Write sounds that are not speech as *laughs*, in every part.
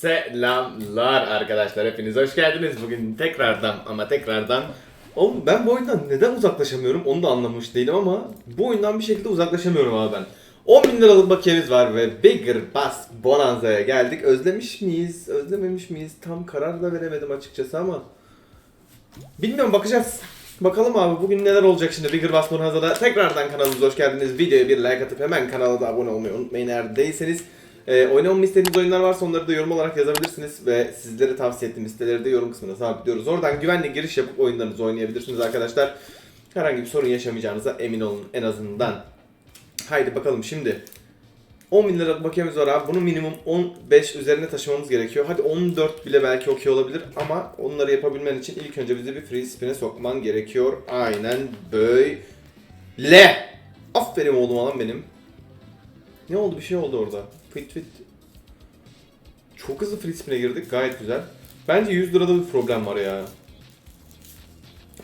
Selamlar arkadaşlar hepiniz hoş geldiniz. Bugün tekrardan ama tekrardan Oğlum ben bu oyundan neden uzaklaşamıyorum onu da anlamış değilim ama bu oyundan bir şekilde uzaklaşamıyorum abi ben. 10 bin liralık bakiyemiz var ve Bigger Bass Bonanza'ya geldik. Özlemiş miyiz, özlememiş miyiz tam karar da veremedim açıkçası ama Bilmiyorum bakacağız. Bakalım abi bugün neler olacak şimdi Bigger Bass Bonanza'da. Tekrardan kanalımıza hoş geldiniz. Videoya bir like atıp hemen kanala da abone olmayı unutmayın eğer değilseniz. Ee, oynamamı istediğiniz oyunlar varsa onları da yorum olarak yazabilirsiniz ve sizlere tavsiye ettiğim siteleri de yorum kısmına sabitliyoruz. Oradan güvenli giriş yapıp oyunlarınızı oynayabilirsiniz arkadaşlar. Herhangi bir sorun yaşamayacağınıza emin olun en azından. Haydi bakalım şimdi. 10 bin liralık bakiyemiz var abi. Bunu minimum 15 üzerine taşımamız gerekiyor. Hadi 14 bile belki okey olabilir ama onları yapabilmen için ilk önce bizi bir free spin'e sokman gerekiyor. Aynen böyle. Aferin oğlum alan benim. Ne oldu? Bir şey oldu orada. Fit fit. Çok hızlı free girdik. Gayet güzel. Bence 100 lirada bir problem var ya.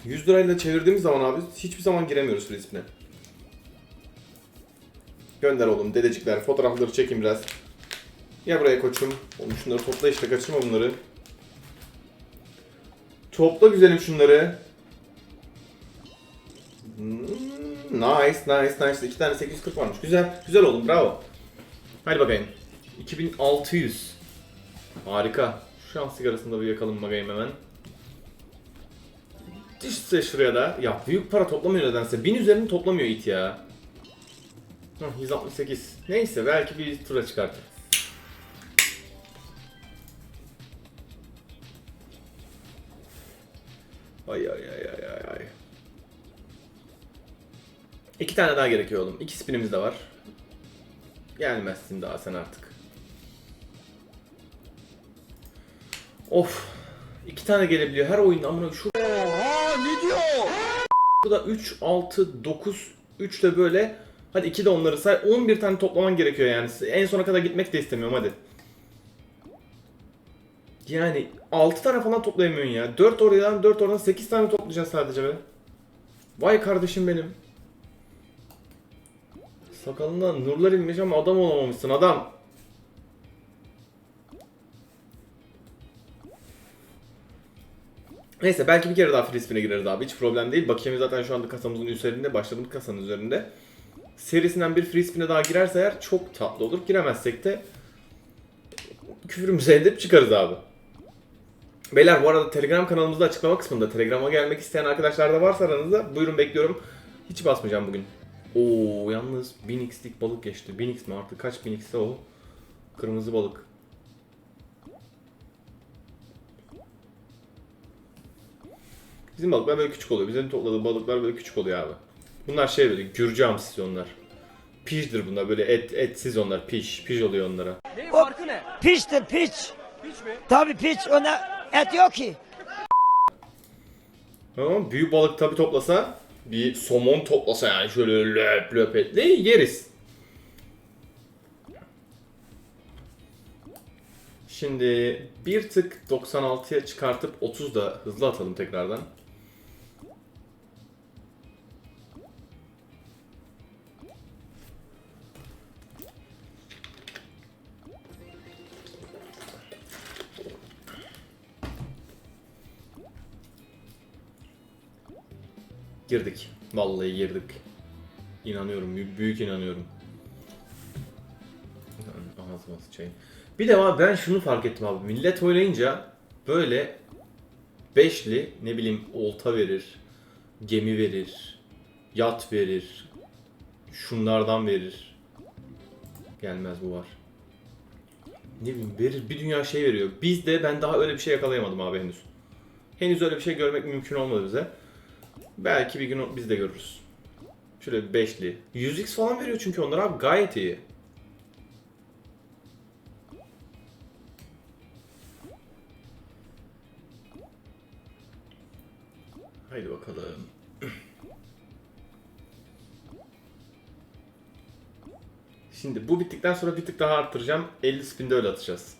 100 lirayla çevirdiğimiz zaman abi hiçbir zaman giremiyoruz free. Gönder oğlum dedecikler. Fotoğrafları çekin biraz. Ya buraya koçum. Oğlum şunları topla işte kaçırma bunları. Topla güzelim şunları. Hmm, nice, nice, nice. İki tane 840 varmış. Güzel, güzel oğlum. Bravo. Hadi bakayım. 2600. Harika. Şu şans sigarasını da bir yakalım bakayım hemen. İşte şuraya da. Ya büyük para toplamıyor nedense. 1000 üzerini toplamıyor it ya. Hah, 168. Neyse belki bir tura çıkartır. Ay ay ay ay ay. İki tane daha gerekiyor oğlum. İki spinimiz de var. Gelmezsin daha sen artık. Of. İki tane gelebiliyor. Her oyunda amına şu Oha ne diyor? Burada 3, 6, 9, 3 de böyle. Hadi 2 de onları say. 11 tane toplaman gerekiyor yani. En sona kadar gitmek de istemiyorum hadi. Yani 6 tane falan toplayamıyorsun ya. 4 oradan 4 oradan 8 tane toplayacaksın sadece be. Vay kardeşim benim. Sakalından nurlar inmiş ama adam olamamışsın adam. Neyse belki bir kere daha free spin'e gireriz abi. Hiç problem değil. Bakiyemiz zaten şu anda kasamızın üzerinde. Başladığımız kasanın üzerinde. Serisinden bir free spin'e daha girerse eğer çok tatlı olur. Giremezsek de küfürümüzü edip çıkarız abi. Beyler bu arada Telegram kanalımızda açıklama kısmında Telegram'a gelmek isteyen arkadaşlar da varsa aranızda buyurun bekliyorum. Hiç basmayacağım bugün. Oo yalnız 1000x'lik balık geçti. 1000x mi artık kaç 1000x'te o? Kırmızı balık. Bizim balıklar böyle küçük oluyor. Bizim topladığı balıklar böyle küçük oluyor abi. Bunlar şey böyle Gürcü hamsisi onlar. Pijdir bunlar böyle et etsiz onlar piş. Piş oluyor onlara. Neyin farkı ne? Piçtir piç. Hiç mi? Tabii piç ona et yok ki. Tamam büyük balık tabi toplasa bir somon toplasa yani şöyle löp löp etli yeriz. Şimdi bir tık 96'ya çıkartıp 30 da hızlı atalım tekrardan. Girdik. Vallahi girdik. İnanıyorum. Büyük, inanıyorum. Ağzıma sıçayım. Bir de abi ben şunu fark ettim abi. Millet oynayınca böyle beşli ne bileyim olta verir, gemi verir, yat verir, şunlardan verir. Gelmez bu var. Ne bileyim verir bir dünya şey veriyor. Bizde ben daha öyle bir şey yakalayamadım abi henüz. Henüz öyle bir şey görmek mümkün olmadı bize. Belki bir gün biz de görürüz. Şöyle bir beşli. 100x falan veriyor çünkü onlar abi gayet iyi. Haydi bakalım. *clears throat* Şimdi bu bittikten sonra bir tık daha arttıracağım. 50 spinde öyle atacağız.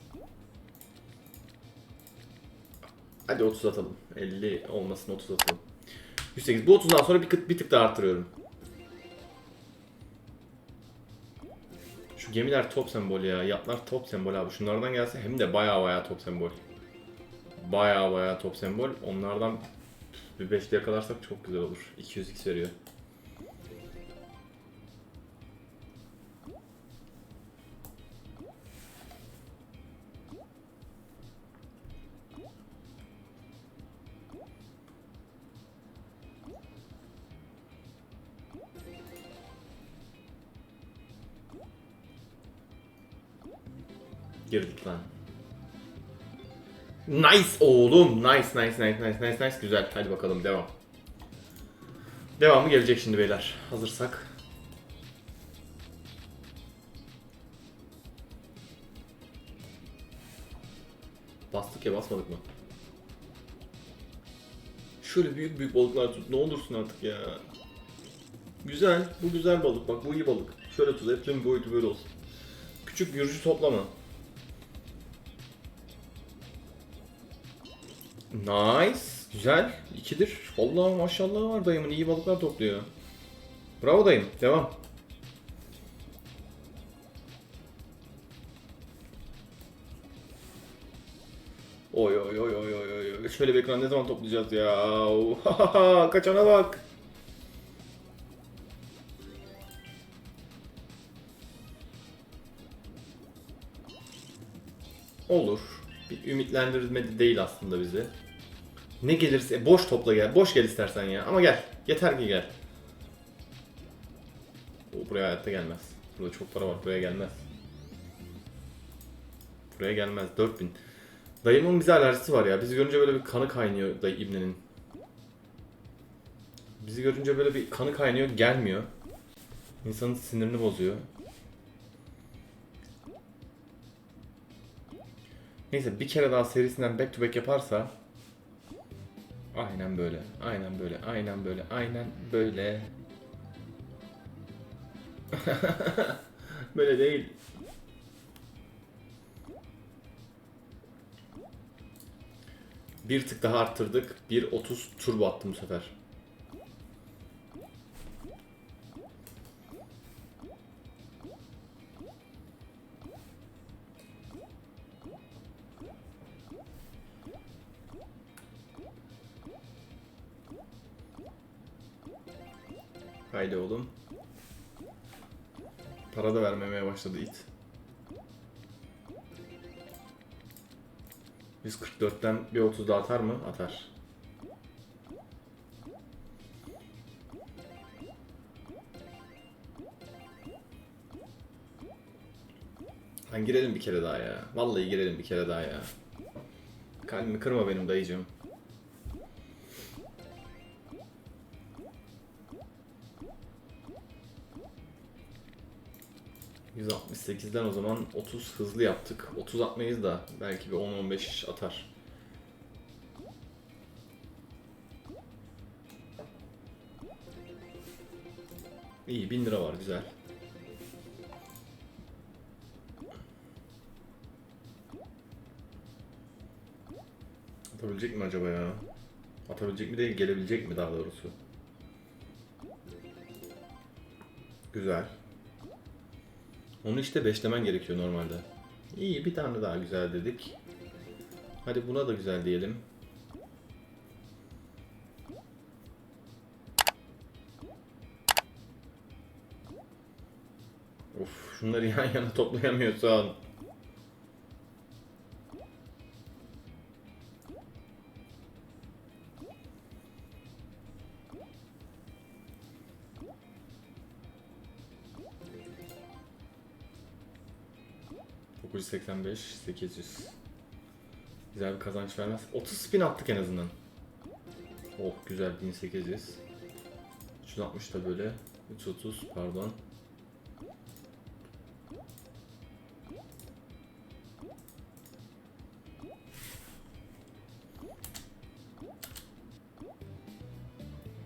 Hadi 30 atalım. 50 olmasın 30 atalım. 108. Bu 30'dan sonra bir, bir tık daha arttırıyorum. Şu gemiler top sembol ya. Yatlar top sembol abi. Şunlardan gelse hem de baya baya top sembol. Baya baya top sembol. Onlardan bir 5'te yakalarsak çok güzel olur. 200x veriyor. Girdik lan. Nice oğlum. Nice nice nice nice nice nice. Güzel. Hadi bakalım devam. Devamı gelecek şimdi beyler. Hazırsak. Bastık ya basmadık mı? Şöyle büyük büyük balıklar tut. Ne olursun artık ya. Güzel. Bu güzel balık. Bak bu iyi balık. Şöyle tut. Hep tüm boyutu böyle olsun. Küçük yürücü toplama. Nice. Güzel. İkidir. Vallahi maşallah var dayımın. iyi balıklar topluyor. Bravo dayım. Devam. Oy oy oy oy oy. oy. Şöyle bir ekran ne zaman toplayacağız ya? *laughs* Kaçana bak. Olur. Bir ümitlendirmedi değil aslında bizi. Ne gelirse boş topla gel. Boş gel istersen ya. Ama gel. Yeter ki gel. O buraya hayatta gelmez. Burada çok para var. Buraya gelmez. Buraya gelmez. 4000. Dayımın bize alerjisi var ya. Bizi görünce böyle bir kanı kaynıyor dayı İbne'nin. Bizi görünce böyle bir kanı kaynıyor. Gelmiyor. İnsanın sinirini bozuyor. Neyse bir kere daha serisinden back to back yaparsa Aynen böyle. Aynen böyle. Aynen böyle. Aynen böyle. *laughs* böyle değil. Bir tık daha arttırdık. 1.30 turbo attım bu sefer. Haydi oğlum. Para da vermemeye başladı it. 144'ten bir 30 daha atar mı? Atar. Lan girelim bir kere daha ya. Vallahi girelim bir kere daha ya. Kalbimi kırma benim dayıcım. %68'den o zaman 30 hızlı yaptık. 30 atmayız da belki bir 10-15 atar. İyi 1000 lira var güzel. Atabilecek mi acaba ya? Atabilecek mi değil gelebilecek mi daha doğrusu? Güzel. Onu işte beşlemen gerekiyor normalde. İyi bir tane daha güzel dedik. Hadi buna da güzel diyelim. Of şunları *laughs* yan yana toplayamıyorsan. ...985, 800. Güzel bir kazanç vermez. 30 spin attık en azından. Oh güzel 1800. 360 da böyle. 330 pardon.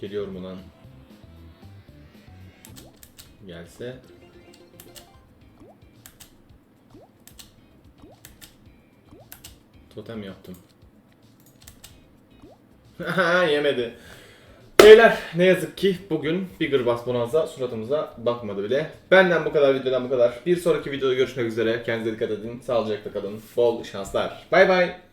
Geliyorum ulan. Gelse. Totem yaptım. *laughs* Yemedi. Beyler ne yazık ki bugün Bigger Bass Bonanza suratımıza bakmadı bile. Benden bu kadar videodan bu kadar. Bir sonraki videoda görüşmek üzere. Kendinize dikkat edin. Sağlıcakla kalın. Bol şanslar. Bay bay.